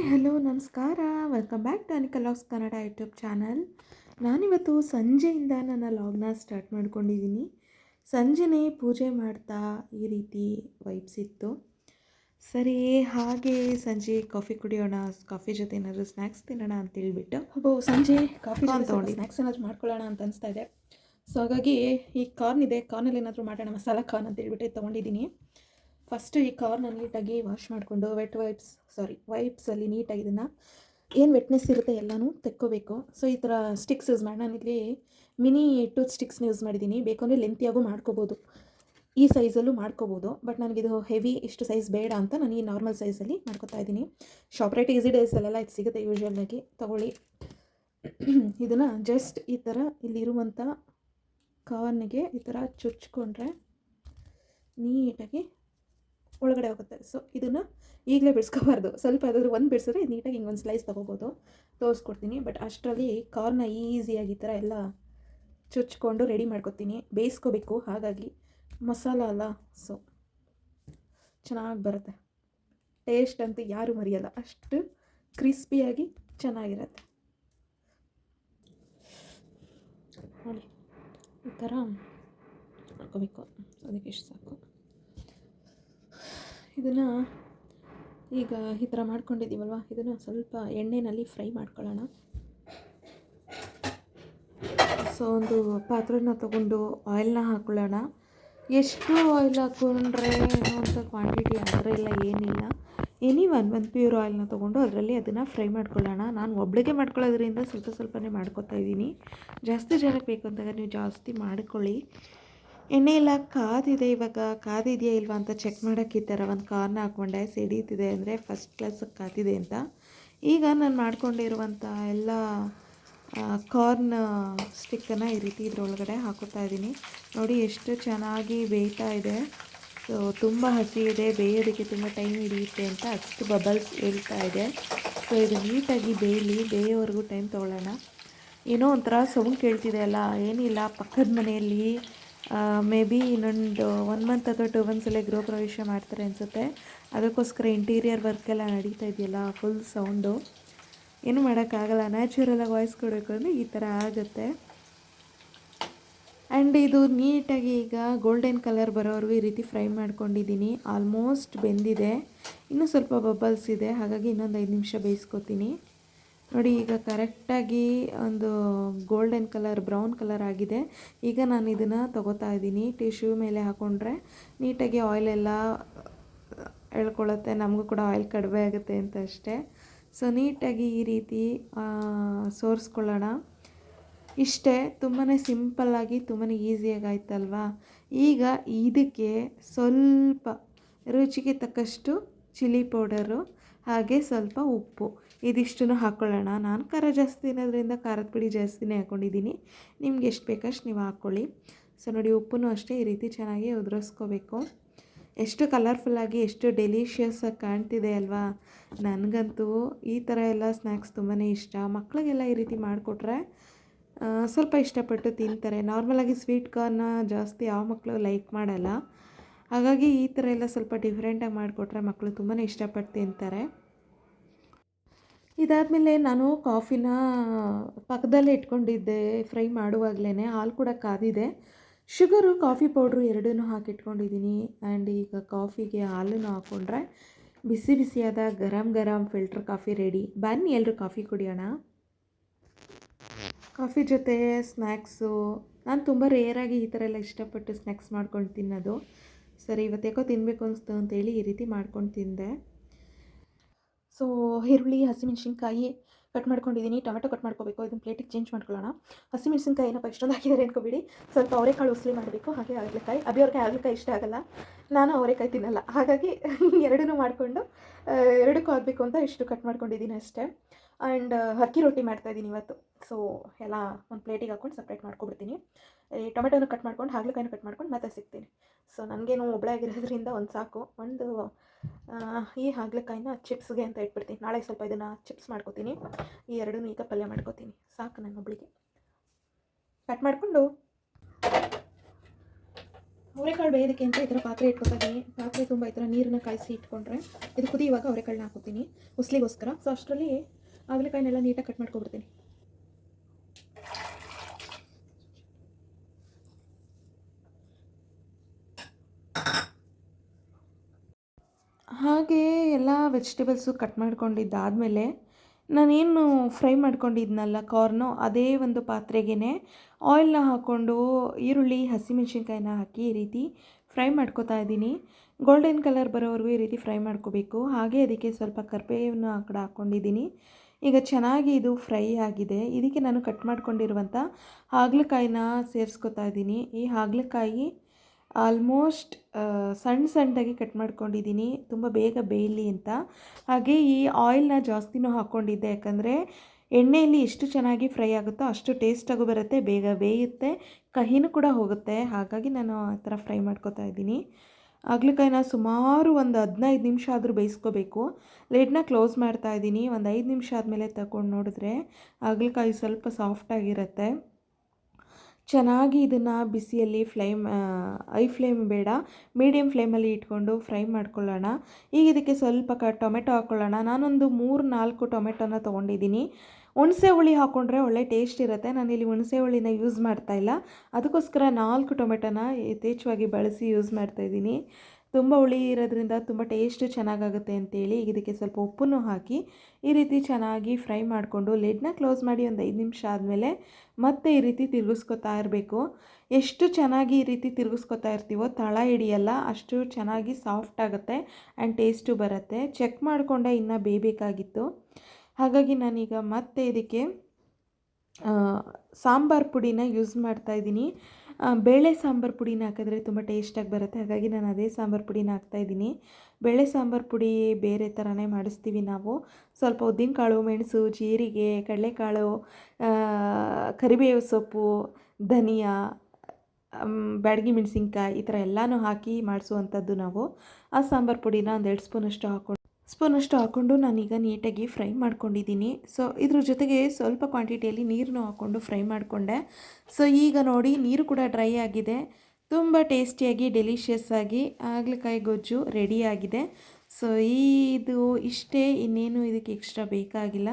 Hi hello ನಮಸ್ಕಾರ. Welcome back to Anika logs Kannada YouTube channel ನಾನಿವತ್ತು ಸಂಜೆಯಿಂದ ನನ್ನ ಲಾಗ್ನ ಸ್ಟಾರ್ಟ್ ಮಾಡ್ಕೊಂಡಿದ್ದೀನಿ ಸಂಜೆನೇ ಪೂಜೆ ಮಾಡ್ತಾ ಈ ರೀತಿ ವೈಬ್ಸ್ ಇತ್ತು. ಸರಿ ಹಾಗೆ ಸಂಜೆ ಕಾಫಿ ಕುಡಿಯೋಣ ಕಾಫಿ ಜೊತೆ ಏನಾದರೂ ಸ್ನ್ಯಾಕ್ಸ್ ತಿನ್ನೋಣ ಅಂತ ಅಂತೇಳ್ಬಿಟ್ಟು ಒಬ್ಬ ಸಂಜೆ ಕಾಫಿ ತೊಗೊಂಡು. ಸ್ನ್ಯಾಕ್ಸ್ ಏನಾದರೂ ಮಾಡ್ಕೊಳ್ಳೋಣ ಅಂತ ಅನಿಸ್ತಾ ಇದೆ. ಸೊ ಹಾಗಾಗಿ ಈ ಕಾರ್ನ್ ಇದೆ ಕಾರ್ನಲ್ಲಿ ಏನಾದರೂ ಮಾಡೋಣ ಮಸಾಲ ಕಾರ್ನ್ ಅಂತ ಹೇಳ್ಬಿಟ್ಟು ತೊಗೊಂಡಿದ್ದೀನಿ ಫಸ್ಟು ಈ ಕಾರ್ನ ನೀಟಾಗಿ ವಾಶ್ ಮಾಡಿಕೊಂಡು ವೆಟ್ ವೈಪ್ಸ್ ಸಾರಿ ವೈಪ್ಸಲ್ಲಿ ನೀಟಾಗಿ ಇದನ್ನು ಏನು ವೆಟ್ನೆಸ್ ಇರುತ್ತೆ ಎಲ್ಲನೂ ತೆಕ್ಕೋಬೇಕು. ಸೊ ಈ ಥರ ಸ್ಟಿಕ್ಸ್ ಯೂಸ್ ಮಾಡಿ ನಾನಿಲ್ಲಿ ಮಿನಿ ಟೂತ್ ಸ್ಟಿಕ್ಸ್ನ ಯೂಸ್ ಮಾಡಿದ್ದೀನಿ ಬೇಕು ಅಂದರೆ ಲೆಂತಿಯಾಗೂ ಮಾಡ್ಕೋಬೋದು. ಈ ಸೈಜಲ್ಲೂ ಮಾಡ್ಕೋಬೋದು. ಬಟ್ ನನಗಿದು ಹೆವಿ ಇಷ್ಟು ಸೈಜ್ ಬೇಡ ಅಂತ ನಾನು ಈ ನಾರ್ಮಲ್ ಸೈಜಲ್ಲಿ ಮಾಡ್ಕೊತಾ ಇದ್ದೀನಿ ಶಾಪ್ ರೇಟ್ ಈಸಿ ಡೇಸಲ್ಲೆಲ್ಲ ಇದು ಸಿಗುತ್ತೆ ಯೂಶ್ವಲಾಗಿ ತೊಗೊಳ್ಳಿ. ಇದನ್ನು ಜಸ್ಟ್ ಈ ಥರ ಇಲ್ಲಿರುವಂಥ ಕಾರ್ನಿಗೆ ಈ ಥರ ಚುಚ್ಕೊಂಡ್ರೆ ನೀಟಾಗಿ ಒಳಗಡೆ ಹೋಗುತ್ತೆ. ಸೊ ಇದನ್ನು ಈಗಲೇ ಬಿಡಿಸ್ಕೋಬಾರ್ದು. ಸ್ವಲ್ಪ ಯಾವ್ದಾದ್ರು ಒಂದು ಬಿಡಿಸಿದ್ರೆ ನೀಟಾಗಿ ಹಿಂಗೊಂದು ಸ್ಲೈಸ್ ತೊಗೋಬೋದು. ತೋರಿಸ್ಕೊಡ್ತೀನಿ. ಬಟ್ ಅಷ್ಟರಲ್ಲಿ ಕಾರ್ನ ಈಸಿಯಾಗಿ ಈ ಥರ ಎಲ್ಲ ಚುಚ್ಕೊಂಡು ರೆಡಿ ಮಾಡ್ಕೊತೀನಿ. ಬೇಯಿಸ್ಕೋಬೇಕು. ಹಾಗಾಗಿ ಮಸಾಲ ಅಲ್ಲ. ಸೊ ಚೆನ್ನಾಗಿ ಬರುತ್ತೆ. ಟೇಸ್ಟ್ ಅಂತೂ ಯಾರೂ ಮರೆಯಲ್ಲ. ಅಷ್ಟು ಕ್ರಿಸ್ಪಿಯಾಗಿ ಚೆನ್ನಾಗಿರುತ್ತೆ. ನೋಡಿ, ಈ ಥರ ಮಾಡ್ಕೋಬೇಕು. ಅದಕ್ಕೆ ಇಷ್ಟು ಸಾಕು. ಇದನ್ನು ಈಗ ಈ ಥರ ಮಾಡ್ಕೊಂಡಿದ್ದೀವಲ್ವ? ಇದನ್ನು ಸ್ವಲ್ಪ ಎಣ್ಣೆಯಲ್ಲಿ ಫ್ರೈ ಮಾಡ್ಕೊಳ್ಳೋಣ. ಸೊ, ಒಂದು ಪಾತ್ರೆನ ತೊಗೊಂಡು ಆಯಿಲ್ನ ಹಾಕ್ಕೊಳ್ಳೋಣ ಎಷ್ಟು ಆಯಿಲ್ ಹಾಕ್ಕೊಂಡ್ರೆ ಅಂತ ಕ್ವಾಂಟಿಟಿ ಆ ಇಲ್ಲ, ಏನಿಲ್ಲ. ಎನಿ ಒನ್ ಒಂದು ಪ್ಯೂರ್ ಆಯಿಲ್ನ ತೊಗೊಂಡು ಅದರಲ್ಲಿ ಅದನ್ನು ಫ್ರೈ ಮಾಡ್ಕೊಳ್ಳೋಣ. ನಾನು ಒಬ್ಳಿಗೆ ಮಾಡ್ಕೊಳ್ಳೋದ್ರಿಂದ ಸ್ವಲ್ಪ ಸ್ವಲ್ಪನೇ ಮಾಡ್ಕೊತಾ ಇದ್ದೀನಿ. ಜಾಸ್ತಿ ಜನಕ್ಕೆ ಬೇಕು ಅಂತಾಗ ನೀವು ಜಾಸ್ತಿ ಮಾಡ್ಕೊಳ್ಳಿ. ಎಣ್ಣೆ ಎಲ್ಲ ಕಾದಿದೆ ಇವಾಗ. ಕಾದಿದೆಯಾ ಇಲ್ವಾ ಅಂತ ಚೆಕ್ ಮಾಡೋಕ್ಕೆ ಈ ಥರ ಒಂದು ಕಾರ್ನ ಹಾಕ್ಕೊಂಡೆ ಸಿಡೀತಿದೆ ಅಂದರೆ ಫಸ್ಟ್ ಕ್ಲಾಸಿಗೆ ಕಾದಿದೆ ಅಂತ. ಈಗ ನಾನು ಮಾಡ್ಕೊಂಡಿರುವಂಥ ಎಲ್ಲ ಕಾರ್ನ್ ಸ್ಟಿಕ್ಕನ್ನು ಈ ರೀತಿ ಇದ್ರೊಳಗಡೆ ಹಾಕೋತಾ ಇದ್ದೀನಿ. ನೋಡಿ ಎಷ್ಟು ಚೆನ್ನಾಗಿ ಬೇಯ್ತಾ ಇದೆ. ಸೊ ತುಂಬ ಹಸಿ ಇದೆ. ಬೇಯೋದಕ್ಕೆ ತುಂಬ ಟೈಮ್ ಹಿಡಿಯುತ್ತೆ ಅಂತ ಅಷ್ಟು ಬಬಲ್ಸ್ ಹೇಳ್ತಾ ಇದೆ. ಸೊ ಇದು ನೀಟಾಗಿ ಬೇಯಲಿ. ಬೇಯೋವರೆಗೂ ಟೈಮ್ ತೊಗೊಳ್ಳೋಣ. ಏನೋ ಒಂಥರ ಸೌಂಡ್ ಕೇಳ್ತಿದೆ ಅಲ್ಲ. ಏನಿಲ್ಲ. ಪಕ್ಕದ ಮನೆಯಲ್ಲಿ ಮೇ ಬಿ ಇನ್ನೊಂದು ಒನ್ ಮಂತ್ ಅಥವಾ ಟೂ ಮಂತ್ಸಲ್ಲೇ ಗೃಹ ಪ್ರವೇಶ ಮಾಡ್ತಾರೆ ಅನಿಸುತ್ತೆ. ಅದಕ್ಕೋಸ್ಕರ ಇಂಟೀರಿಯರ್ ವರ್ಕ್ ಎಲ್ಲ ನಡೀತಾ ಇದೆಯಲ್ಲ ಫುಲ್ ಸೌಂಡು ಏನು ಮಾಡೋಕ್ಕಾಗಲ್ಲ ನ್ಯಾಚುರಲಾಗಿ ವಾಯ್ಸ್ ಕೊಡಬೇಕು ಅಂದರೆ ಈ ಥರ ಆಗುತ್ತೆ. ಆ್ಯಂಡ್ ಇದು ನೀಟಾಗಿ ಈಗ ಗೋಲ್ಡನ್ ಕಲರ್ ಬರೋವರೆಗೂ ಈ ರೀತಿ ಫ್ರೈ ಮಾಡ್ಕೊಂಡಿದ್ದೀನಿ. ಆಲ್ಮೋಸ್ಟ್ ಬೆಂದಿದೆ. ಇನ್ನೂ ಸ್ವಲ್ಪ ಬಬಲ್ಸ್ ಇದೆ. ಹಾಗಾಗಿ ಇನ್ನೊಂದು ಐದು ನಿಮಿಷ ಬೇಯಿಸ್ಕೊತೀನಿ. ನೋಡಿ, ಈಗ ಕರೆಕ್ಟಾಗಿ ಒಂದು ಗೋಲ್ಡನ್ ಕಲರ್ ಬ್ರೌನ್ ಕಲರ್ ಆಗಿದೆ. ಈಗ ನಾನು ಇದನ್ನು ತಗೋತಾ ಇದ್ದೀನಿ. ಟಿಶ್ಯೂ ಮೇಲೆ ಹಾಕ್ಕೊಂಡ್ರೆ ನೀಟಾಗಿ ಆಯಿಲೆಲ್ಲ ಎಳ್ಕೊಳ್ಳುತ್ತೆ. ನಮಗೂ ಕೂಡ ಆಯಿಲ್ ಕಡಿಮೆ ಆಗುತ್ತೆ ಅಂತ ಅಷ್ಟೇ. ಸೊ ನೀಟಾಗಿ ಈ ರೀತಿ ಸೋರಿಸ್ಕೊಳ್ಳೋಣ. ಇಷ್ಟೇ ತುಂಬಾ ಸಿಂಪಲ್ಲಾಗಿ ತುಂಬಾ ಈಸಿಯಾಗಿ ಆಯ್ತಲ್ವಾ? ಈಗ ಇದಕ್ಕೆ ಸ್ವಲ್ಪ ರುಚಿಗೆ ತಕ್ಕಷ್ಟು ಚಿಲ್ಲಿ ಪೌಡರು ಹಾಗೆ ಸ್ವಲ್ಪ ಉಪ್ಪು. ಇದಿಷ್ಟನ್ನು ಹಾಕ್ಕೊಳ್ಳೋಣ ನಾನು ಖಾರ ಜಾಸ್ತಿ ತಿನ್ನೋದ್ರಿಂದ ಖಾರದ ಪುಡಿ ಜಾಸ್ತಿನೇ ಹಾಕ್ಕೊಂಡಿದ್ದೀನಿ ನಿಮ್ಗೆ ಎಷ್ಟು ಬೇಕಷ್ಟು ನೀವು ಹಾಕ್ಕೊಳ್ಳಿ ಸೊ ನೋಡಿ ಉಪ್ಪನ್ನು ಅಷ್ಟೇ ಈ ರೀತಿ ಚೆನ್ನಾಗಿ ಉದುರಿಸ್ಕೋಬೇಕು. ಎಷ್ಟು ಕಲರ್ಫುಲ್ಲಾಗಿ ಎಷ್ಟು ಡೆಲಿಷಿಯಸ್ಸಾಗಿ ಕಾಣ್ತಿದೆ ಅಲ್ವಾ? ನನಗಂತೂ ಈ ಥರ ಎಲ್ಲ ಸ್ನ್ಯಾಕ್ಸ್ ತುಂಬಾ ಇಷ್ಟ. ಮಕ್ಕಳಿಗೆಲ್ಲ ಈ ರೀತಿ ಮಾಡಿಕೊಟ್ರೆ ಸ್ವಲ್ಪ ಇಷ್ಟಪಟ್ಟು ತಿಂತಾರೆ. ನಾರ್ಮಲಾಗಿ ಸ್ವೀಟ್ ಕಾರ್ನ ಜಾಸ್ತಿ ಯಾವ ಮಕ್ಕಳು ಲೈಕ್ ಮಾಡಲ್ಲ. ಹಾಗಾಗಿ ಈ ಥರ ಎಲ್ಲ ಸ್ವಲ್ಪ ಡಿಫ್ರೆಂಟಾಗಿ ಮಾಡಿಕೊಟ್ರೆ ಮಕ್ಕಳು ತುಂಬಾ ಇಷ್ಟಪಟ್ಟು ತಿಂತಾರೆ. ಇದಾದಮೇಲೆ ನಾನು ಕಾಫಿನ ಪಕ್ಕದಲ್ಲೇ ಇಟ್ಕೊಂಡಿದ್ದೆ, ಫ್ರೈ ಮಾಡುವಾಗಲೇ ಹಾಲು ಕೂಡ ಕಾದಿದೆ. ಶುಗರು, ಕಾಫಿ ಪೌಡ್ರು ಎರಡನ್ನೂ ಹಾಕಿಟ್ಕೊಂಡಿದ್ದೀನಿ ಆ್ಯಂಡ್ ಈಗ ಕಾಫಿಗೆ ಹಾಲನ್ನು ಹಾಕ್ಕೊಂಡ್ರೆ ಬಿಸಿ ಬಿಸಿಯಾದ ಗರಂ ಗರಂ ಫಿಲ್ಟರ್ ಕಾಫಿ ರೆಡಿ. ಬನ್ನಿ ಎಲ್ಲರೂ ಕಾಫಿ ಕುಡಿಯೋಣ. ಕಾಫಿ ಜೊತೆ ಸ್ನ್ಯಾಕ್ಸು ನಾನು ತುಂಬ ರೇರಾಗಿ ಈ ಥರ ಎಲ್ಲ ಇಷ್ಟಪಟ್ಟು ಸ್ನ್ಯಾಕ್ಸ್ ಮಾಡ್ಕೊಂಡು ತಿನ್ನೋದು. ಸರಿ, ಇವತ್ತು ಯಾಕೋ ತಿನ್ನಬೇಕು ಅನಿಸ್ತು ಅಂತೇಳಿ ಈ ರೀತಿ ಮಾಡ್ಕೊಂಡು ತಿಂದೆ. ಸೊ ಈರುಳ್ಳಿ, ಹಸಿಮೆಣ್ಸಿನ್ಕಾಯಿ ಕಟ್ ಮಾಡ್ಕೊಂಡಿದ್ದೀನಿ ಟೊಮೆಟೊ ಕಟ್ ಮಾಡ್ಕೋಬೇಕು. ಇದನ್ನು ಪ್ಲೇಟಿಗೆ ಚೇಂಜ್ ಮಾಡ್ಕೊಳ್ಳೋಣ. ಹಸಿಮೆಣ್ಸಿನ್ಕಾಯಿ ಏನಪ್ಪ ಇಷ್ಟೊಂದು ಹಾಕಿದ್ದಾರೆ ಅನ್ಕೋಬೇಡಿ. ಸ್ವಲ್ಪ ಅವರೆಕಾಳು ಉಸ್ಲಿ ಮಾಡಬೇಕು. ಹಾಗೆ ಹಾಗಲಕಾಯಿ. ಅಭಿಯವ್ರಿಗೆ ಹಾಗಲಕಾಯಿ ಇಷ್ಟ ಆಗಲ್ಲ. ನಾನು ಅವರೆಕಾಯಿ ತಿನ್ನಲ್ಲ. ಹಾಗಾಗಿ ಎರಡನ್ನೂ ಮಾಡಿಕೊಂಡು ಎರಡಕ್ಕೂ ಆಗಬೇಕು ಅಂತ ಇಷ್ಟು ಕಟ್ ಮಾಡ್ಕೊಂಡಿದ್ದೀನಿ ಅಷ್ಟೇ. ಆ್ಯಂಡ್ ಅಕ್ಕಿ ರೊಟ್ಟಿ ಮಾಡ್ತಾ ಇದ್ದೀನಿ ಇವತ್ತು. ಸೊ ಎಲ್ಲ ಒಂದು ಪ್ಲೇಟಿಗೆ ಹಾಕ್ಕೊಂಡು ಸಪ್ರೇಟ್ ಮಾಡ್ಕೊಬಿಡ್ತೀನಿ ಈ ಟೊಮೆಟೊನ ಕಟ್ ಮಾಡ್ಕೊಂಡು, ಹಾಗಲಕಾಯಿನ ಕಟ್ ಮಾಡ್ಕೊಂಡು ಮತ್ತೆ ಸಿಗ್ತೀನಿ. ಸೊ ನನಗೇನು ಆಗಿರೋದ್ರಿಂದ ಒಂದು ಸಾಕು. ಒಂದು ಈ ಹಾಗಲಕಾಯಿನ ಚಿಪ್ಸ್ಗೆ ಅಂತ ಇಟ್ಬಿಡ್ತೀನಿ. ನಾಳೆ ಸ್ವಲ್ಪ ಇದನ್ನು ಚಿಪ್ಸ್ ಮಾಡ್ಕೋತೀನಿ. ಈ ಎರಡನ್ನೂ ಈಗ ಪಲ್ಯ ಮಾಡ್ಕೊತೀನಿ. ಸಾಕು ನನ್ನ ಒಬ್ಳಿಗೆ ಕಟ್ ಮಾಡಿಕೊಂಡು. ಅವರೆಕಾಳು ಬೇಯೋದಕ್ಕೆ ಅಂತ ಈ ಥರ ಪಾತ್ರೆ ಇಟ್ಕೊತಾ ಇದ್ದೀನಿ. ಪಾತ್ರೆ ತುಂಬ ಈ ಥರ ನೀರನ್ನ ಕಾಯಿಸಿ ಇಟ್ಕೊಂಡ್ರೆ ಇದು ಕುದಿಯುವಾಗ ಅವರೆಕಾಳನ್ನ ಹಾಕೋತೀನಿ ಉಸ್ಲಿಗೋಸ್ಕರ ಸೊ ಅಷ್ಟರಲ್ಲಿ ಆಗಲಕಾಯಿನೆಲ್ಲ ನೀಟಾಗಿ ಕಟ್ ಮಾಡ್ಕೊಬಿಡ್ತೀನಿ. ಹಾಗೆ ಎಲ್ಲ ವೆಜಿಟೇಬಲ್ಸು ಕಟ್ ಮಾಡ್ಕೊಂಡಿದ್ದಾದಮೇಲೆ ನಾನೇನು ಫ್ರೈ ಮಾಡ್ಕೊಂಡಿದ್ನಲ್ಲ ಕಾರ್ನು, ಅದೇ ಒಂದು ಪಾತ್ರೆಗೆ ಆಯಿಲ್ನ ಹಾಕ್ಕೊಂಡು ಈರುಳ್ಳಿ, ಹಸಿಮೆಣ್ಸಿನ್ಕಾಯಿನ ಹಾಕಿ ಈ ರೀತಿ ಫ್ರೈ ಮಾಡ್ಕೊತಾ ಇದ್ದೀನಿ. ಗೋಲ್ಡನ್ ಕಲರ್ ಬರೋವರೆಗೂ ಈ ರೀತಿ ಫ್ರೈ ಮಾಡ್ಕೋಬೇಕು. ಹಾಗೆ ಅದಕ್ಕೆ ಸ್ವಲ್ಪ ಕರಿಬೇವನ್ನು ಆ ಕಡೆ ಹಾಕ್ಕೊಂಡಿದ್ದೀನಿ. ಈಗ ಚೆನ್ನಾಗಿ ಇದು ಫ್ರೈ ಆಗಿದೆ. ಇದಕ್ಕೆ ನಾನು ಕಟ್ ಮಾಡ್ಕೊಂಡಿರುವಂಥ ಹಾಗಲಕಾಯಿನ ಸೇರಿಸ್ಕೊತಾ ಇದ್ದೀನಿ. ಈ ಹಾಗಲಕಾಯಿ ಆಲ್ಮೋಸ್ಟ್ ಸಣ್ಣ ಸಣ್ಣದಾಗಿ ಕಟ್ ಮಾಡ್ಕೊಂಡಿದ್ದೀನಿ. ತುಂಬ ಬೇಗ ಬೇಯಲಿ ಅಂತ. ಹಾಗೆ ಈ ಆಯಿಲ್ನ ಜಾಸ್ತಿನೂ ಹಾಕ್ಕೊಂಡಿದ್ದೆ ಯಾಕಂದರೆ ಎಣ್ಣೆಯಲ್ಲಿ ಎಷ್ಟು ಚೆನ್ನಾಗಿ ಫ್ರೈ ಆಗುತ್ತೋ ಅಷ್ಟು ಟೇಸ್ಟಾಗೂ ಬರುತ್ತೆ, ಬೇಗ ಬೇಯುತ್ತೆ, ಕಹಿನೂ ಕೂಡ ಹೋಗುತ್ತೆ. ಹಾಗಾಗಿ ನಾನು ಆ ಥರ ಫ್ರೈ ಮಾಡ್ಕೊತಾ ಇದ್ದೀನಿ. ಆಗ್ಲಿಕಾಯಿನ ಸುಮಾರು ಒಂದು ಹದಿನೈದು ನಿಮಿಷ ಆದರೂ ಬೇಯಿಸ್ಕೋಬೇಕು. ಲೈಟ್ನ ಕ್ಲೋಸ್ ಮಾಡ್ತಾ ಇದ್ದೀನಿ. ಒಂದು ಐದು ನಿಮಿಷ ಆದಮೇಲೆ ತಗೊಂಡು ನೋಡಿದ್ರೆ ಹಾಗಲಕಾಯಿ ಸ್ವಲ್ಪ ಸಾಫ್ಟಾಗಿರುತ್ತೆ ಚೆನ್ನಾಗಿ ಇದನ್ನು ಬಿಸಿಯಲ್ಲಿ ಫ್ಲೇಮ್ ಐ ಫ್ಲೇಮ್ ಬೇಡ ಮೀಡಿಯಮ್ ಫ್ಲೇಮಲ್ಲಿ ಇಟ್ಕೊಂಡು ಫ್ರೈ ಮಾಡ್ಕೊಳ್ಳೋಣ. ಈಗ ಇದಕ್ಕೆ ಸ್ವಲ್ಪ ಕ, ಟೊಮೆಟೊ ಹಾಕ್ಕೊಳ್ಳೋಣ ನಾನೊಂದು ಮೂರು, ನಾಲ್ಕು ಟೊಮೆಟೊನ ತೊಗೊಂಡಿದ್ದೀನಿ. ಹುಣಸೆ ಹುಳಿ ಹಾಕ್ಕೊಂಡ್ರೆ ಒಳ್ಳೆ ಟೇಸ್ಟ್ ಇರುತ್ತೆ. ನಾನಿಲ್ಲಿ ಹುಣಸೆ ಹುಳಿನ ಯೂಸ್ ಮಾಡ್ತಾ ಇಲ್ಲ. ಅದಕ್ಕೋಸ್ಕರ ನಾಲ್ಕು ಟೊಮೆಟೊನ ಯಥೇಚ್ಛವಾಗಿ ಬಳಸಿ ಯೂಸ್ ಮಾಡ್ತಾ ಇದ್ದೀನಿ. ತುಂಬ ಹುಳಿ ಇರೋದ್ರಿಂದ ತುಂಬ ಟೇಸ್ಟ್ ಚೆನ್ನಾಗಾಗುತ್ತೆ ಅಂತೇಳಿ ಇದಕ್ಕೆ ಸ್ವಲ್ಪ ಉಪ್ಪನ್ನು ಹಾಕಿ ಈ ರೀತಿ ಚೆನ್ನಾಗಿ ಫ್ರೈ ಮಾಡಿಕೊಂಡು ಲಿಡ್ನ ಕ್ಲೋಸ್ ಮಾಡಿ ಒಂದು ಐದು ನಿಮಿಷ ಆದಮೇಲೆ ಮತ್ತೆ ಈ ರೀತಿ ತಿರುಗಿಸ್ಕೊತಾ ಇರಬೇಕು. ಎಷ್ಟು ಚೆನ್ನಾಗಿ ಈ ರೀತಿ ತಿರುಗಿಸ್ಕೊತಾ ಇರ್ತೀವೋ ತಳ ಹಿಡಿಯಲ್ಲ ಅಷ್ಟು ಚೆನ್ನಾಗಿ ಸಾಫ್ಟ್ ಆಗುತ್ತೆ ಆ್ಯಂಡ್ ಟೇಸ್ಟು ಬರುತ್ತೆ. ಚೆಕ್ ಮಾಡಿಕೊಂಡೆ ಇನ್ನೂ ಬೇಯಬೇಕಾಗಿತ್ತು. ಹಾಗಾಗಿ ನಾನೀಗ ಮತ್ತೆ ಇದಕ್ಕೆ ಸಾಂಬಾರು ಪುಡಿನ ಯೂಸ್ ಮಾಡ್ತಾ ಇದ್ದೀನಿ. ಬೇಳೆ ಸಾಂಬಾರು ಪುಡಿನ ಹಾಕಿದ್ರೆ ತುಂಬ ಟೇಸ್ಟಾಗಿ ಬರುತ್ತೆ. ಹಾಗಾಗಿ ನಾನು ಅದೇ ಸಾಂಬಾರು ಪುಡಿನ ಹಾಕ್ತಾಯಿದ್ದೀನಿ ಬೇಳೆ ಸಾಂಬಾರು ಪುಡಿ ಬೇರೆ ಥರನೇ ಮಾಡಿಸ್ತೀವಿ ನಾವು. ಸ್ವಲ್ಪ ಉದ್ದಿನಕಾಳು ಮೆಣಸು, ಜೀರಿಗೆ, ಕಡಲೆಕಾಳು ಕರಿಬೇವು ಸೊಪ್ಪು, ಧನಿಯಾ ಬ್ಯಾಡಗಿ ಮೆಣಸಿನ್ಕಾಯಿ ಈ ಥರ ಎಲ್ಲನೂ ಹಾಕಿ ಮಾಡಿಸುವಂಥದ್ದು ನಾವು. ಆ ಸಾಂಬಾರು ಪುಡಿನ ಒಂದು ಎರಡು ಸ್ಪೂನಷ್ಟು ಹಾಕ್ಕೊಂಡು ಸ್ಪೂನಷ್ಟು ಹಾಕ್ಕೊಂಡು ನಾನೀಗ ನೀಟಾಗಿ ಫ್ರೈ ಮಾಡ್ಕೊಂಡಿದ್ದೀನಿ. ಸೊ, ಇದ್ರ ಜೊತೆಗೆ ಸ್ವಲ್ಪ ಕ್ವಾಂಟಿಟಿಯಲ್ಲಿ ನೀರನ್ನು ಹಾಕ್ಕೊಂಡು ಫ್ರೈ ಮಾಡಿಕೊಂಡೆ. ಸೊ, ಈಗ ನೋಡಿ, ನೀರು ಕೂಡ ಡ್ರೈ ಆಗಿದೆ. ತುಂಬ ಟೇಸ್ಟಿಯಾಗಿ, ಡೆಲಿಷಿಯಸ್ ಆಗಿ ಹಾಗಲಕಾಯಿ ಗೊಜ್ಜು ರೆಡಿಯಾಗಿದೆ ಸೊ, ಇದು ಇಷ್ಟೇ, ಇನ್ನೇನು ಇದಕ್ಕೆ ಎಕ್ಸ್ಟ್ರಾ ಬೇಕಾಗಿಲ್ಲ.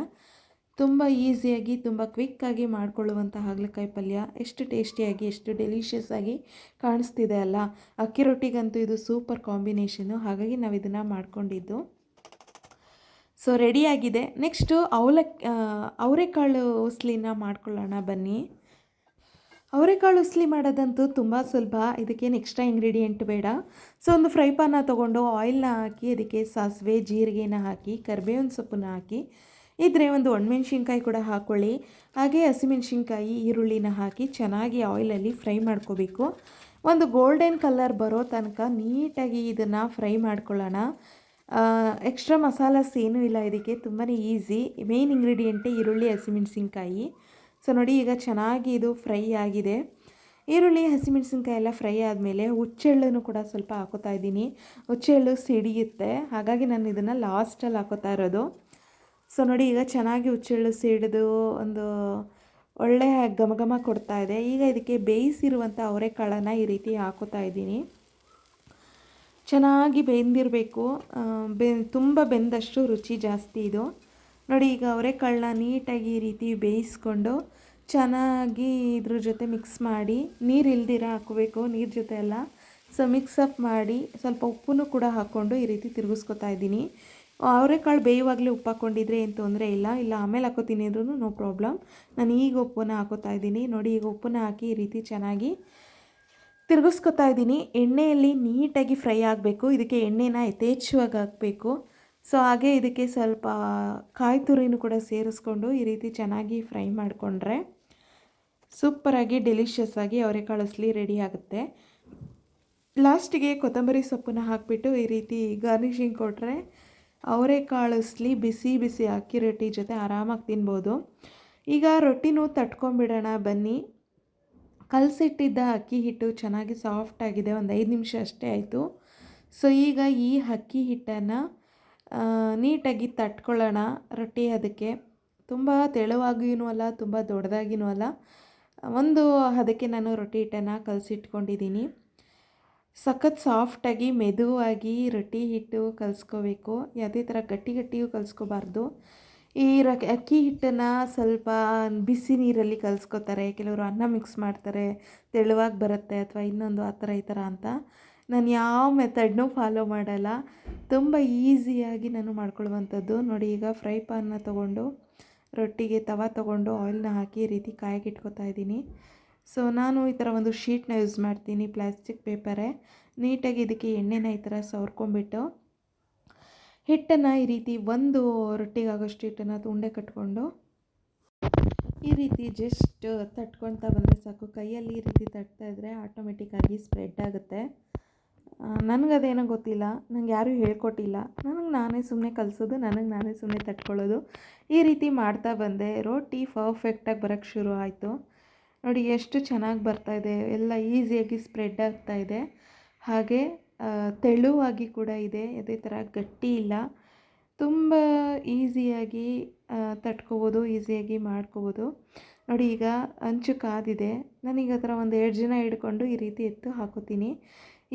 ತುಂಬ ಈಸಿಯಾಗಿ, ತುಂಬ ಕ್ವಿಕ್ಕಾಗಿ ಮಾಡಿಕೊಳ್ಳುವಂಥ ಹಾಗಲಕಾಯಿ ಪಲ್ಯ. ಎಷ್ಟು ಟೇಸ್ಟಿಯಾಗಿ, ಎಷ್ಟು ಡೆಲಿಷಿಯಸ್ ಆಗಿ ಕಾಣಿಸ್ತಿದೆ ಅಲ್ಲ? ಅಕ್ಕಿ ರೊಟ್ಟಿಗಂತೂ ಇದು ಸೂಪರ್ ಕಾಂಬಿನೇಷನು ಹಾಗಾಗಿ ನಾವು ಇದನ್ನು ಮಾಡ್ಕೊಂಡಿದ್ದು. ಸೊ ರೆಡಿಯಾಗಿದೆ ನೆಕ್ಸ್ಟು ಅವಲ ಅವರೆಕಾಳು ಉಸ್ಲಿನ ಮಾಡ್ಕೊಳ್ಳೋಣ ಬನ್ನಿ. ಅವರೆಕಾಳು ಉಸ್ಲಿ ಮಾಡೋದಂತೂ ತುಂಬ ಸುಲಭ. ಇದಕ್ಕೇನು ಎಕ್ಸ್ಟ್ರಾ ಇಂಗ್ರೀಡಿಯೆಂಟ್ ಬೇಡ. ಸೊ ಒಂದು ಫ್ರೈ ಪಾನ ತೊಗೊಂಡು ಆಯಿಲ್ನ ಹಾಕಿ ಅದಕ್ಕೆ ಸಾಸಿವೆ, ಜೀರಿಗೆನ ಹಾಕಿ, ಕರಿಬೇವಿನ ಸೊಪ್ಪನ್ನ ಹಾಕಿ, ಇದ್ರೆ ಒಂದು ಒಣಮೆಣ್ಸಿನ್ಕಾಯಿ ಕೂಡ ಹಾಕ್ಕೊಳ್ಳಿ ಹಾಗೆ ಹಸಿಮೆಣ್ಸಿನ್ಕಾಯಿ, ಈರುಳ್ಳಿನ ಹಾಕಿ ಚೆನ್ನಾಗಿ ಆಯಿಲಲ್ಲಿ ಫ್ರೈ ಮಾಡ್ಕೋಬೇಕು. ಒಂದು ಗೋಲ್ಡನ್ ಕಲರ್ ಬರೋ ತನಕ ನೀಟಾಗಿ ಇದನ್ನು ಫ್ರೈ ಮಾಡ್ಕೊಳ್ಳೋಣ. ಎಕ್ಸ್ಟ್ರಾ ಮಸಾಲಾಸ್ ಏನೂ ಇಲ್ಲ, ಇದಕ್ಕೆ ತುಂಬಾ ಈಸಿ ಮೇನ್ ಇಂಗ್ರೀಡಿಯೆಂಟೇ ಈರುಳ್ಳಿ, ಹಸಿಮೆಣಸಿನ್ಕಾಯಿ. ಸೊ ನೋಡಿ ಈಗ ಚೆನ್ನಾಗಿ ಇದು ಫ್ರೈ ಆಗಿದೆ. ಈರುಳ್ಳಿ, ಹಸಿಮೆಣ್ಸಿನ್ಕಾಯಿ ಎಲ್ಲ ಫ್ರೈ ಆದಮೇಲೆ ಹುಚ್ಚೆಳ್ಳನ್ನು ಕೂಡ ಸ್ವಲ್ಪ ಹಾಕೋತಾ ಇದ್ದೀನಿ. ಹುಚ್ಚೆಳ್ಳು ಸಿಡಿಯುತ್ತೆ. ಹಾಗಾಗಿ ನಾನು ಇದನ್ನು ಲಾಸ್ಟಲ್ಲಿ ಹಾಕೋತಾ ಇರೋದು. ಸೊ ನೋಡಿ ಈಗ ಚೆನ್ನಾಗಿ ಹುಚ್ಚೆಳ್ಳು ಸಿಡಿದು ಒಂದು ಒಳ್ಳೆಯ ಘಮ ಕೊಡ್ತಾ ಇದೆ. ಈಗ ಇದಕ್ಕೆ ಬೇಯಿಸಿರುವಂಥ ಅವರೆಕಾಳನ್ನು ಈ ರೀತಿ ಹಾಕೋತಾ ಇದ್ದೀನಿ. ಚೆನ್ನಾಗಿ ಬೆಂದಿರಬೇಕು. ಬೆ, ತುಂಬ ಬೆಂದಷ್ಟು ರುಚಿ ಜಾಸ್ತಿ ಇದು. ನೋಡಿ, ಈಗ ಅವರೆಕಾಳನ್ನ ನೀಟಾಗಿ ಈ ರೀತಿ ಬೇಯಿಸ್ಕೊಂಡು ಚೆನ್ನಾಗಿ ಇದ್ರ ಜೊತೆ ಮಿಕ್ಸ್ ಮಾಡಿ, ನೀರು ಇಲ್ದಿರ ಹಾಕಬೇಕು, ನೀರು ಜೊತೆ ಎಲ್ಲ ಸೊ ಮಿಕ್ಸಪ್ ಮಾಡಿ ಸ್ವಲ್ಪ ಉಪ್ಪನ್ನು ಕೂಡ ಹಾಕ್ಕೊಂಡು ಈ ರೀತಿ ತಿರುಗಿಸ್ಕೊತಾ ಇದ್ದೀನಿ. ಅವರೆಕಾಳು ಬೇಯುವಾಗಲೇ ಉಪ್ಪು ಹಾಕ್ಕೊಂಡಿದ್ರೆ ಏನು ತೊಂದರೆ ಇಲ್ಲ. ಇಲ್ಲ, ಆಮೇಲೆ ಹಾಕೋತೀನಿ ಅಂದ್ರೂ ನೋ ಪ್ರಾಬ್ಲಮ್ ನಾನು ಈಗ ಉಪ್ಪನ್ನು ಹಾಕೋತಾ ಇದ್ದೀನಿ. ನೋಡಿ, ಈಗ ಉಪ್ಪನ್ನು ಹಾಕಿ ಈ ರೀತಿ ಚೆನ್ನಾಗಿ ತಿರುಗಿಸ್ಕೊತಾ ಇದ್ದೀನಿ. ಎಣ್ಣೆಯಲ್ಲಿ ನೀಟಾಗಿ ಫ್ರೈ ಆಗಬೇಕು. ಇದಕ್ಕೆ ಎಣ್ಣೆನ ಯಥೇಚ್ಛವಾಗಿ ಹಾಕಬೇಕು. ಸೊ, ಹಾಗೆ ಇದಕ್ಕೆ ಸ್ವಲ್ಪ ಕಾಯಿ ತುರಿನೂ ಕೂಡ ಸೇರಿಸ್ಕೊಂಡು ಈ ರೀತಿ ಚೆನ್ನಾಗಿ ಫ್ರೈ ಮಾಡಿಕೊಂಡ್ರೆ ಸೂಪರಾಗಿ, ಡೆಲಿಷಿಯಸ್ ಆಗಿ ಅವರೆಕಾಳು ರೆಡಿ ಆಗುತ್ತೆ. ಲಾಸ್ಟಿಗೆ ಕೊತ್ತಂಬರಿ ಸೊಪ್ಪನ್ನ ಹಾಕಿಬಿಟ್ಟು ಈ ರೀತಿ ಗಾರ್ನಿಷಿಂಗ್ ಕೊಟ್ಟರೆ ಅವರೆಕಾಳು ಕಾಳಿಸ್ಲಿ ಬಿಸಿ ಬಿಸಿ ಅಕ್ಕಿ ರೊಟ್ಟಿ ಜೊತೆ ಆರಾಮಾಗಿ ತಿನ್ಬೋದು. ಈಗ ರೊಟ್ಟಿನೂ ತಟ್ಕೊಂಬಿಡೋಣ ಬನ್ನಿ. ಕಲಸಿಟ್ಟಿದ್ದ ಅಕ್ಕಿ ಹಿಟ್ಟು ಚೆನ್ನಾಗಿ ಸಾಫ್ಟ್ ಆಗಿದೆ, ಒಂದು ಐದು ನಿಮಿಷ ಅಷ್ಟೇ ಆಯಿತು. ಸೊ ಈಗ ಈ ಅಕ್ಕಿ ಹಿಟ್ಟನ್ನು ನೀಟಾಗಿ ತಟ್ಕೊಳ್ಳೋಣ ರೊಟ್ಟಿ ಅದಕ್ಕೆ. ತುಂಬ ತೆಳುವಾಗಿಯೂ ಅಲ್ಲ, ತುಂಬ ದೊಡ್ಡದಾಗಿಯೂ ಅಲ್ಲ. ಒಂದು ಅದಕ್ಕೆ ನಾನು ರೊಟ್ಟಿ ಹಿಟ್ಟನ್ನು ಕಲಸಿಟ್ಕೊಂಡಿದ್ದೀನಿ. ಸಖತ್ ಸಾಫ್ಟಾಗಿ ಮೆದುವಾಗಿ ರೊಟ್ಟಿ ಹಿಟ್ಟು ಕಲಿಸ್ಕೋಬೇಕು. ಯಾವುದೇ ಥರ ಗಟ್ಟಿ ಗಟ್ಟಿಯೂ ಕಲಿಸ್ಕೋಬಾರ್ದು. ಈ ರ, ಅಕ್ಕಿ ಹಿಟ್ಟನ್ನು ಸ್ವಲ್ಪ ಬಿಸಿ ನೀರಲ್ಲಿ ಕಲಿಸ್ಕೋತಾರೆ. ಕೆಲವರು ಅನ್ನ ಮಿಕ್ಸ್ ಮಾಡ್ತಾರೆ. ತೆಳುವಾಗಿ ಬರುತ್ತೆ ಅಥವಾ ಇನ್ನೊಂದು ಆ ಥರ ಈ ಥರ ಅಂತ. ನಾನು ಯಾವ ಮೆಥಡ್ನೂ ಫಾಲೋ ಮಾಡಲ್ಲ. ತುಂಬ ಈಸಿಯಾಗಿ ನಾನು ಮಾಡ್ಕೊಳ್ಳುವಂಥದ್ದು. ನೋಡಿ ಈಗ ಫ್ರೈ ಪಾನ್ನ ತೊಗೊಂಡು, ರೊಟ್ಟಿಗೆ ತವ ತೊಗೊಂಡು ಆಯಿಲ್ನ ಹಾಕಿ ಈ ರೀತಿ ಕಾಯಕ್ಕೆ ಇಟ್ಕೊತಾ ಇದ್ದೀನಿ. ಸೊ ನಾನು ಈ ಥರ ಒಂದು ಶೀಟ್ನ ಯೂಸ್ ಮಾಡ್ತೀನಿ. ಪ್ಲಾಸ್ಟಿಕ್ ಪೇಪರೇ ನೀಟಾಗಿ ಇದಕ್ಕೆ ಎಣ್ಣೆನ ಈ ಥರ ಸವರ್ಕೊಂಬಿಟ್ಟು ಹಿಟ್ಟನ್ನು ಈ ರೀತಿ ಒಂದು ರೊಟ್ಟಿಗಾಗೋಷ್ಟು ಹಿಟ್ಟನ್ನು ತುಂಡೆ ಕಟ್ಕೊಂಡು ಈ ರೀತಿ ಜಸ್ಟ್ ತಟ್ಕೊಳ್ತಾ ಬಂದರೆ ಸಾಕು. ಕೈಯಲ್ಲಿ ಈ ರೀತಿ ತಟ್ತಾ ಇದ್ದರೆ ಆಟೋಮೆಟಿಕ್ಕಾಗಿ ಸ್ಪ್ರೆಡ್ ಆಗುತ್ತೆ. ನನಗದೇನೋ ಗೊತ್ತಿಲ್ಲ. ನನಗೆ ಯಾರೂ ಹೇಳ್ಕೊಟ್ಟಿಲ್ಲ. ನನಗೆ ನಾನೇ ಸುಮ್ಮನೆ ಕಲಿಸೋದು, ನನಗೆ ನಾನೇ ಸುಮ್ಮನೆ ತಟ್ಕೊಳ್ಳೋದು. ಈ ರೀತಿ ಮಾಡ್ತಾ ಬಂದೆ. ರೋಟಿ ಪರ್ಫೆಕ್ಟಾಗಿ ಬರೋಕ್ಕೆ ಶುರು ಆಯಿತು. ನೋಡಿ, ಎಷ್ಟು ಚೆನ್ನಾಗಿ ಬರ್ತಾಯಿದೆ ಎಲ್ಲ ಈಸಿಯಾಗಿ ಸ್ಪ್ರೆಡ್ ಆಗ್ತಾ ಇದೆ. ಹಾಗೆ ತೆಳುವಾಗಿ ಕೂಡ ಇದೆ. ಅದೇ ಥರ ಗಟ್ಟಿ ಇಲ್ಲ. ತುಂಬ ಈಸಿಯಾಗಿ ತಟ್ಕೋಬೋದು, ಈಸಿಯಾಗಿ ಮಾಡ್ಕೋಬೋದು. ನೋಡಿ, ಈಗ ಅಂಚು ಕಾದಿದೆ. ನಾನೀಗ ಆ ಥರ ಒಂದು ಎರಡು ಜನ ಹಿಡ್ಕೊಂಡು ಈ ರೀತಿ ಎತ್ತು ಹಾಕೋತೀನಿ.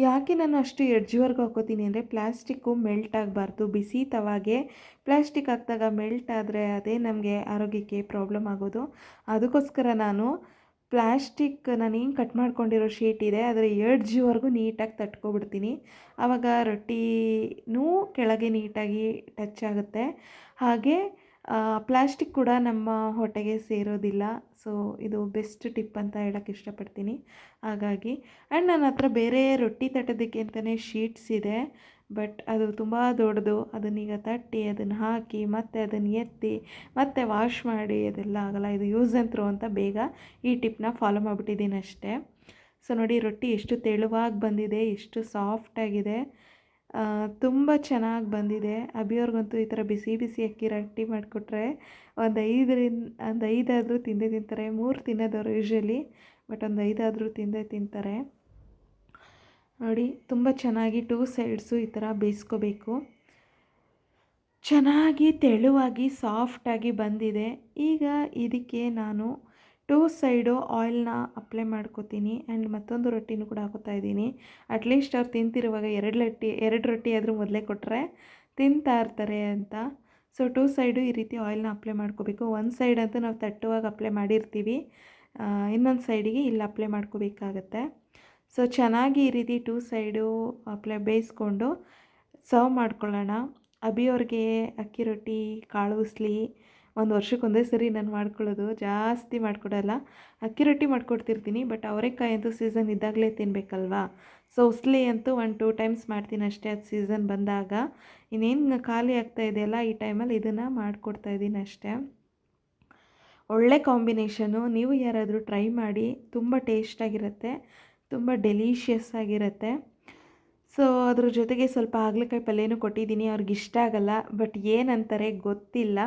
ಯಾಕೆ ನಾನು ಅಷ್ಟು ಎಡ್ಜ್ವರೆಗೂ ಹಾಕೋತೀನಿ ಅಂದರೆ ಪ್ಲ್ಯಾಸ್ಟಿಕ್ಕು ಮೆಲ್ಟ್ ಆಗಬಾರ್ದು. ಬಿಸಿ ತವಾಗೆ ಪ್ಲ್ಯಾಸ್ಟಿಕ್ ಹಾಕಿದಾಗ ಮೆಲ್ಟ್ ಆದರೆ ಅದೇ ನಮಗೆ ಆರೋಗ್ಯಕ್ಕೆ ಪ್ರಾಬ್ಲಮ್ ಆಗೋದು. ಅದಕ್ಕೋಸ್ಕರ ನಾನು ಪ್ಲಾಸ್ಟಿಕ್ ನಾನು ಏನು ಕಟ್ ಮಾಡ್ಕೊಂಡಿರೋ ಶೀಟ್ ಇದೆ, ಅದರ ಎಡ್ಜ್ವರೆಗೂ ನೀಟಾಗಿ ತಟ್ಕೊಬಿಡ್ತೀನಿ. ಆವಾಗ ರೊಟ್ಟಿನೂ ಕೆಳಗೆ ನೀಟಾಗಿ ಟಚ್ ಆಗುತ್ತೆ. ಹಾಗೆ ಪ್ಲಾಸ್ಟಿಕ್ ಕೂಡ ನಮ್ಮ ಹೊಟ್ಟೆಗೆ ಸೇರೋದಿಲ್ಲ. ಸೊ ಇದು ಬೆಸ್ಟ್ ಟಿಪ್ ಅಂತ ಹೇಳೋಕ್ಕೆ ಇಷ್ಟಪಡ್ತೀನಿ. ಹಾಗಾಗಿ ಆ್ಯಂಡ್ ನನ್ನ ಹತ್ರ ಬೇರೆ ರೊಟ್ಟಿ ತಟ್ಟೋದಕ್ಕೆ ಅಂತಲೇ ಶೀಟ್ಸ್ ಇದೆ. ಬಟ್ ಅದು ತುಂಬ ದೊಡ್ಡದು. ಅದನ್ನೀಗ ತಟ್ಟಿ, ಅದನ್ನು ಹಾಕಿ, ಮತ್ತೆ ಅದನ್ನು ಎತ್ತಿ, ಮತ್ತೆ ವಾಶ್ ಮಾಡಿ, ಅದೆಲ್ಲ ಆಗಲ್ಲ. ಇದು ಯೂಸ್ ಥ್ರೋ ಅಂತ ಬೇಗ ಈ ಟಿಪ್ನ ಫಾಲೋ ಮಾಡಿಬಿಟ್ಟಿದ್ದೀನಿ ಅಷ್ಟೇ. ಸೊ ನೋಡಿ, ರೊಟ್ಟಿ ಎಷ್ಟು ತೆಳುವಾಗಿ ಬಂದಿದೆ, ಎಷ್ಟು ಸಾಫ್ಟಾಗಿದೆ ತುಂಬ ಚೆನ್ನಾಗಿ ಬಂದಿದೆ. ಅಭಿಯವ್ರಿಗಂತೂ ಈ ಥರ ಬಿಸಿ ಬಿಸಿ ಅಕ್ಕಿ ರಟ್ಟಿ ಮಾಡಿಕೊಟ್ರೆ ಒಂದು ಐದರಿಂದ, ಒಂದು ಐದಾದರೂ ತಿಂದೇ ತಿಂತಾರೆ. ಮೂರು ತಿನ್ನೋದವ್ರು ಯೂಶ್ವಲಿ, ಬಟ್ ಒಂದು ಐದಾದರೂ ತಿಂದೇ ತಿಂತಾರೆ. ನೋಡಿ, ತುಂಬ ಚೆನ್ನಾಗಿ ಟೂ ಸೈಡ್ಸು ಈ ಥರ ಬೇಯಿಸ್ಕೋಬೇಕು. ಚೆನ್ನಾಗಿ ತೆಳುವಾಗಿ, ಸಾಫ್ಟಾಗಿ ಬಂದಿದೆ. ಈಗ ಇದಕ್ಕೆ ನಾನು ಟೂ ಸೈಡು ಆಯಿಲ್ನ ಅಪ್ಲೈ ಮಾಡ್ಕೋತೀನಿ ಆ್ಯಂಡ್ ಮತ್ತೊಂದು ರೊಟ್ಟಿನೂ ಕೂಡ ಹಾಕೋತಾ ಇದ್ದೀನಿ. ಅಟ್ಲೀಸ್ಟ್ ಅವ್ರು ತಿಂತಿರುವಾಗ ಎರಡು ರೊಟ್ಟಿ ಎರಡು ರೊಟ್ಟಿ ಆದರೂ ಮೊದಲೇ ಕೊಟ್ಟರೆ ತಿಂತಾ ಇರ್ತಾರೆ ಅಂತ. ಸೊ ಟೂ ಸೈಡು ಈ ರೀತಿ ಆಯಿಲ್ನ ಅಪ್ಲೈ ಮಾಡ್ಕೋಬೇಕು. ಒಂದು ಸೈಡ್ ಅಂತೂ ನಾವು ತಟ್ಟುವಾಗ ಅಪ್ಲೈ ಮಾಡಿರ್ತೀವಿ. ಇನ್ನೊಂದು ಸೈಡಿಗೆ ಇಲ್ಲಿ ಅಪ್ಲೈ ಮಾಡ್ಕೋಬೇಕಾಗತ್ತೆ. ಸೊ ಚೆನ್ನಾಗಿ ಈ ರೀತಿ ಟೂ ಸೈಡು ಅಪ್ಲೈ ಬೇಯಿಸ್ಕೊಂಡು ಸರ್ವ್ ಮಾಡ್ಕೊಳ್ಳೋಣ. ಅಭಿಯವ್ರಿಗೆ ಅಕ್ಕಿ ರೊಟ್ಟಿ, ಕಾಳು ಉಸ್ಲಿ ಒಂದು ವರ್ಷಕ್ಕೆ ಒಂದೇ ಸರಿ ನಾನು ಮಾಡ್ಕೊಳ್ಳೋದು, ಜಾಸ್ತಿ ಮಾಡಿಕೊಡಲ್ಲ. ಅಕ್ಕಿ ರೊಟ್ಟಿ ಮಾಡಿಕೊಡ್ತಿರ್ತೀನಿ, ಬಟ್ ಅವರೆಕಾಯಿ ಅಂತೂ ಸೀಸನ್ ಇದ್ದಾಗಲೇ ತಿನ್ನಬೇಕಲ್ವಾ ಸೊ ಉಸ್ಲಿ ಅಂತೂ ಒನ್ ಟೂ ಟೈಮ್ಸ್ ಮಾಡ್ತೀನಿ ಅಷ್ಟೇ ಅದು ಸೀಸನ್ ಬಂದಾಗ. ಇನ್ನೇನು ಖಾಲಿ ಆಗ್ತಾ ಇದೆಯಲ್ಲ, ಈ ಟೈಮಲ್ಲಿ ಇದನ್ನು ಮಾಡಿಕೊಡ್ತಾ ಇದ್ದೀನಿ ಅಷ್ಟೇ. ಒಳ್ಳೆ ಕಾಂಬಿನೇಷನು ನೀವು ಯಾರಾದರೂ ಟ್ರೈ ಮಾಡಿ, ತುಂಬ ಟೇಸ್ಟಾಗಿರುತ್ತೆ ತುಂಬ ಡೆಲಿಷಿಯಸ್ ಆಗಿರುತ್ತೆ. ಸೊ ಅದ್ರ ಜೊತೆಗೆ ಸ್ವಲ್ಪ ಹಾಗಲಕಾಯಿ ಪಲ್ಯನೂ ಕೊಟ್ಟಿದ್ದೀನಿ ಅವ್ರಿಗೆ ಇಷ್ಟ ಆಗಲ್ಲ, ಬಟ್ ಏನಂತಾರೆ ಗೊತ್ತಿಲ್ಲ.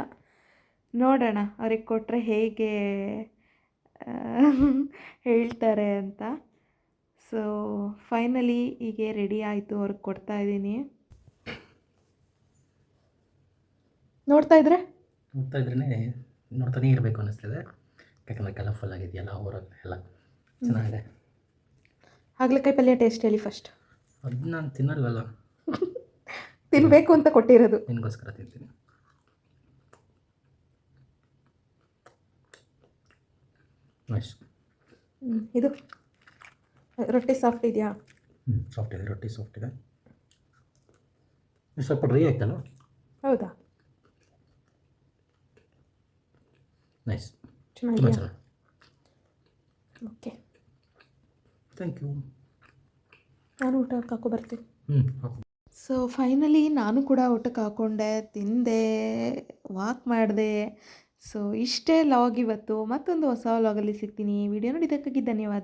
ನೋಡೋಣ ಅವ್ರಿಗೆ ಕೊಟ್ಟರೆ ಹೇಗೆ ಹೇಳ್ತಾರೆ ಅಂತ. ಸೊ ಫೈನಲಿ ಹೀಗೆ ರೆಡಿ ಆಯಿತು ಅವ್ರಿಗೆ ಕೊಡ್ತಾ ಇದ್ದೀನಿ. ನೋಡ್ತಾ ಇದ್ರೆ? ನೋಡ್ತಾ ಇದ್ರೇ ನೋಡ್ತಾನೆ ಇರಬೇಕು ಅನ್ನಿಸ್ತಿದೆ ಯಾಕಂದರೆ ಕಲರ್ಫುಲ್ ಆಗಿದೆಯಲ್ಲ ಊರಲ್ಲಿ ಎಲ್ಲ. ಚೆನ್ನಾಗಿದೆ. ಹಾಗಲಕಾಯಿ ಪಲ್ಯ ಟೇಸ್ಟ್ ಹೇಳಿ ಫಸ್ಟ್ ಅದು ನಾನು ತಿನ್ನಲ್ವಲ್ಲ? ತಿನ್ನಬೇಕು ಅಂತ ಕೊಟ್ಟಿರೋದು. ನಿನಗೋಸ್ಕರ ತಿಂತೀನಿ ನೈಸ್ ಹ್ಮ್, ಇದು ರೊಟ್ಟಿ ಸಾಫ್ಟ್ ಇದೆಯಾ? ಹ್ಞೂ ಸಾಫ್ಟ್ ಇದೆ ರೊಟ್ಟಿ ಸಾಫ್ಟ್ ಇದೆ. ಸ್ವಲ್ಪ ಡ್ರೈ ಆಯ್ತಲ್ಲ ಹೌದಾ? ನೈಸ್ ಚೆನ್ನಾಗಿ ಓಕೆ ಥ್ಯಾಂಕ್ ಯು ನಾನು ಊಟ ಹಾಕೋ ಬರ್ತೀನಿ. ಹ್ಞೂ ಸೊ ಫೈನಲಿ ನಾನು ಕೂಡ ಊಟಕ್ಕೆ ಹಾಕ್ಕೊಂಡೆ ತಿಂದೆ ವಾಕ್ ಮಾಡಿದೆ ಸೊ ಇಷ್ಟೇ ಲಾಗ್ ಇವತ್ತು. ಮತ್ತೊಂದು ಹೊಸ ಲಾಗಲ್ಲಿ ಸಿಗ್ತೀನಿ. ವಿಡಿಯೋ ನೋಡಿದ್ದಕ್ಕಾಗಿ ಧನ್ಯವಾದ.